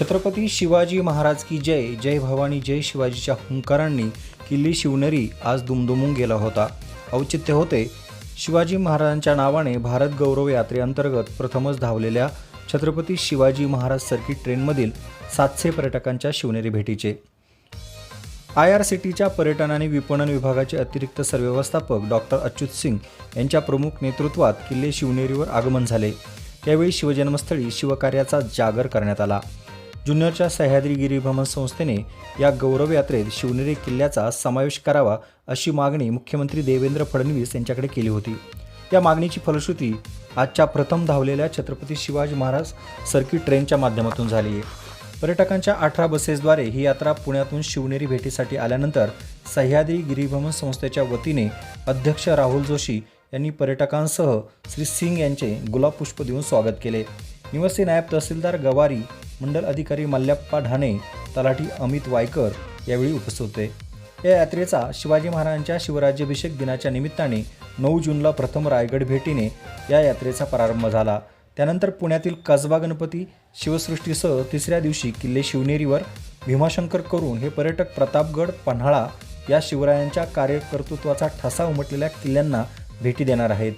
छत्रपती शिवाजी महाराज की जय जय भवानी जय शिवाजीच्या हुंकारांनी किल्ली शिवनेरी आज दुमदुमून गेला होता. औचित्य होते शिवाजी महाराजांच्या नावाने भारत गौरव यात्रेअंतर्गत प्रथमच धावलेल्या छत्रपती शिवाजी महाराज सर्किट ट्रेनमधील सातशे पर्यटकांच्या शिवनेरी भेटीचे. आय आर सी टीच्या पर्यटन आणि विपणन विभागाचे अतिरिक्त सरव्यवस्थापक डॉक्टर अच्युत सिंग यांच्या प्रमुख नेतृत्वात किल्ले शिवनेरीवर आगमन झाले. त्यावेळी शिवजन्मस्थळी शिवकार्याचा जागर करण्यात आला. जुन्नरच्या सह्याद्री गिरीभ्रमण संस्थेने या गौरव यात्रेत शिवनेरी किल्ल्याचा समावेश करावा अशी मागणी मुख्यमंत्री देवेंद्र फडणवीस यांच्याकडे केली होती. या मागणीची फलश्रुती आजच्या प्रथम धावलेल्या छत्रपती शिवाजी महाराज सर्किट ट्रेनच्या माध्यमातून झाली आहे. पर्यटकांच्या अठरा बसेसद्वारे ही यात्रा पुण्यातून शिवनेरी भेटीसाठी आल्यानंतर सह्याद्री गिरीभ्रमण संस्थेच्या वतीने अध्यक्ष राहुल जोशी यांनी पर्यटकांसह श्री सिंग यांचे गुलाब पुष्प देऊन स्वागत केले. निवासी नायब तहसीलदार गवारी मंडल अधिकारी मल्ल्याप्पा ढाणे तलाठी अमित वायकर यावेळी उपस्थित होते. या यात्रेचा शिवाजी महाराजांच्या शिवराज्याभिषेक दिनाच्या निमित्ताने नऊ जूनला प्रथम रायगड भेटीने या यात्रेचा प्रारंभ झाला. त्यानंतर पुण्यातील कसबा गणपती शिवसृष्टीसह तिसऱ्या दिवशी किल्ले शिवनेरीवर भीमाशंकर करून हे पर्यटक प्रतापगड पन्हाळा या शिवरायांच्या कार्यकर्तृत्वाचा ठसा उमटलेल्या किल्ल्यांना भेटी देणार आहेत.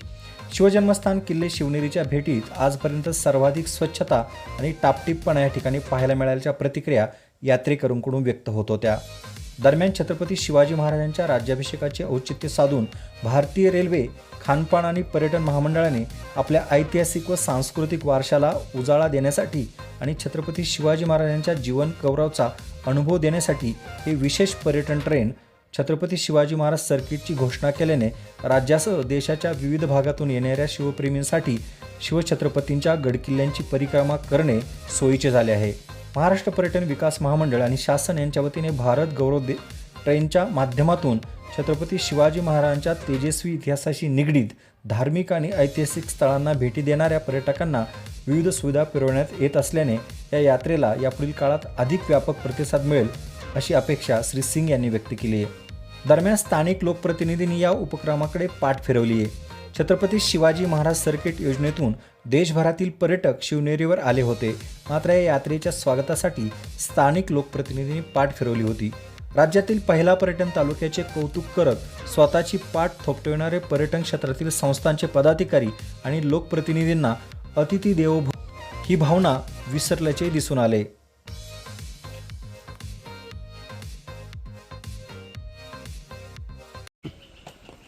शिवजन्मस्थान किल्ले शिवनेरीच्या भेटीत आजपर्यंत सर्वाधिक स्वच्छता आणि टापटीपपणा या ठिकाणी पाहायला मिळाल्याच्या प्रतिक्रिया यात्रेकरूंकडून व्यक्त होत होत्या. दरम्यान छत्रपती शिवाजी महाराजांच्या राज्याभिषेकाचे औचित्य साधून भारतीय रेल्वे खानपान आणि पर्यटन महामंडळाने आपल्या ऐतिहासिक व सांस्कृतिक वारशाला उजाळा देण्यासाठी आणि छत्रपती शिवाजी महाराजांच्या जीवन गौरवचा अनुभव देण्यासाठी हे विशेष पर्यटन ट्रेन छत्रपती शिवाजी महाराज सर्किटची घोषणा केल्याने राज्यासह देशाच्या विविध भागातून येणाऱ्या शिवप्रेमींसाठी शिवछत्रपतींच्या गडकिल्ल्यांची परिक्रमा करणे सोयीचे झाले आहे. महाराष्ट्र पर्यटन विकास महामंडळ आणि शासन यांच्या वतीने भारत गौरव दे ट्रेनच्या माध्यमातून छत्रपती शिवाजी महाराजांच्या तेजस्वी इतिहासाशी निगडीत धार्मिक आणि ऐतिहासिक स्थळांना भेटी देणाऱ्या पर्यटकांना विविध सुविधा पुरवण्यात येत असल्याने या यात्रेला यापुढील काळात अधिक व्यापक प्रतिसाद मिळेल अशी अपेक्षा श्री सिंग यांनी व्यक्त केली आहे. दरम्यान स्थानिक लोकप्रतिनिधींनी या उपक्रमाकडे पाठ फिरवली आहे. छत्रपती शिवाजी महाराज सर्किट योजनेतून देशभरातील पर्यटक शिवनेरीवर आले होते. मात्र या यात्रेच्या स्वागतासाठी स्थानिक लोकप्रतिनिधींनी पाठ फिरवली होती. राज्यातील पहिला पर्यटन तालुक्याचे कौतुक करत स्वतःची पाठ थोपटविणारे पर्यटन क्षेत्रातील संस्थांचे पदाधिकारी आणि लोकप्रतिनिधींना अतिथी देवो ही भावना विसरल्याचे दिसून आले.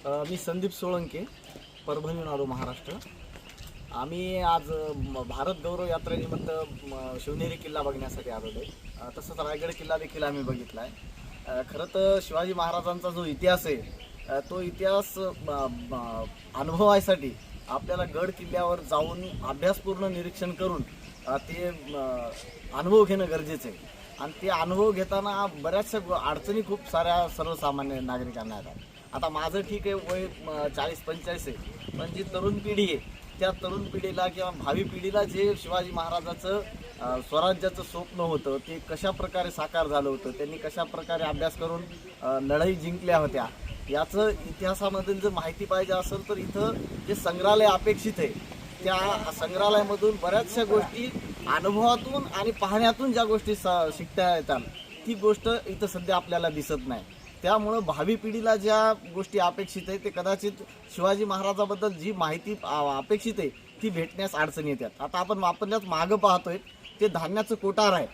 मी संदीप सोळंके परभणीहून आलो महाराष्ट्र. आम्ही आज म- भारत गौरव यात्रेनिमित्त शिवनेरी किल्ला बघण्यासाठी आलेलो आहे. तसंच रायगड किल्ला देखील आम्ही बघितला आहे खरं तर शिवाजी महाराजांचा जो इतिहास आहे तो इतिहास अनुभवायसाठी आपल्याला गड किल्ल्यावर जाऊन अभ्यासपूर्ण निरीक्षण करून ते अनुभव घेणं गरजेचं आहे. आणि ते अनुभव घेताना बऱ्याचशा अडचणी खूप साऱ्या सर्वसामान्य नागरिकांना येतात. आता माझं ठीक आहे वय चाळीस पंचेचाळीस आहे. पण जी तरुण पिढी आहे त्या तरुण पिढीला किंवा भावी पिढीला जे शिवाजी महाराजाचं स्वराज्याचं स्वप्न होतं ते कशा प्रकारे साकार झालं होतं त्यांनी कशा प्रकारे अभ्यास करून लढाई जिंकल्या होत्या याचं इतिहासामधून जर माहिती पाहिजे असेल तर इथं जे संग्रहालय अपेक्षित आहे त्या संग्रहालयामधून बऱ्याचशा गोष्टी अनुभवातून आणि पाहण्यातून ज्या गोष्टी स- शिकता येतात ती गोष्ट इथं सध्या आपल्याला दिसत नाही. त्यामुळं भावी पिढीला ज्या गोष्टी अपेक्षित आहे ते कदाचित शिवाजी महाराजाबद्दल जी माहिती अपेक्षित आहे ती भेटण्यास अडचणी येतात. आता आपण वापरण्यास मागं पाहतोय ते धान्याचं कोठार आहे.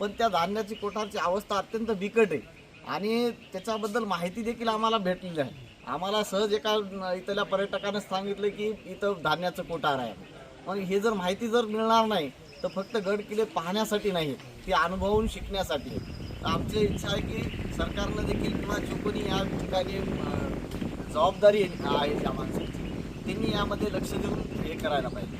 पण त्या धान्याची कोठारची अवस्था अत्यंत बिकट आहे. आणि त्याच्याबद्दल माहिती देखील आम्हाला भेटलेली आहे. आम्हाला सहज एका इथल्या पर्यटकाने सांगितलं की इथं धान्याचं कोठार आहे. मग हे जर माहिती जर मिळणार नाही तर फक्त गड किल्ले पाहण्यासाठी नाही ती अनुभवून शिकण्यासाठी. आहे. आमची इच्छा आहे की सरकारनं देखील किंवा जो कोणी या ठिकाणी जबाबदारी आहे या माणसाची त्यांनी यामध्ये लक्ष देऊन हे करायला पाहिजे.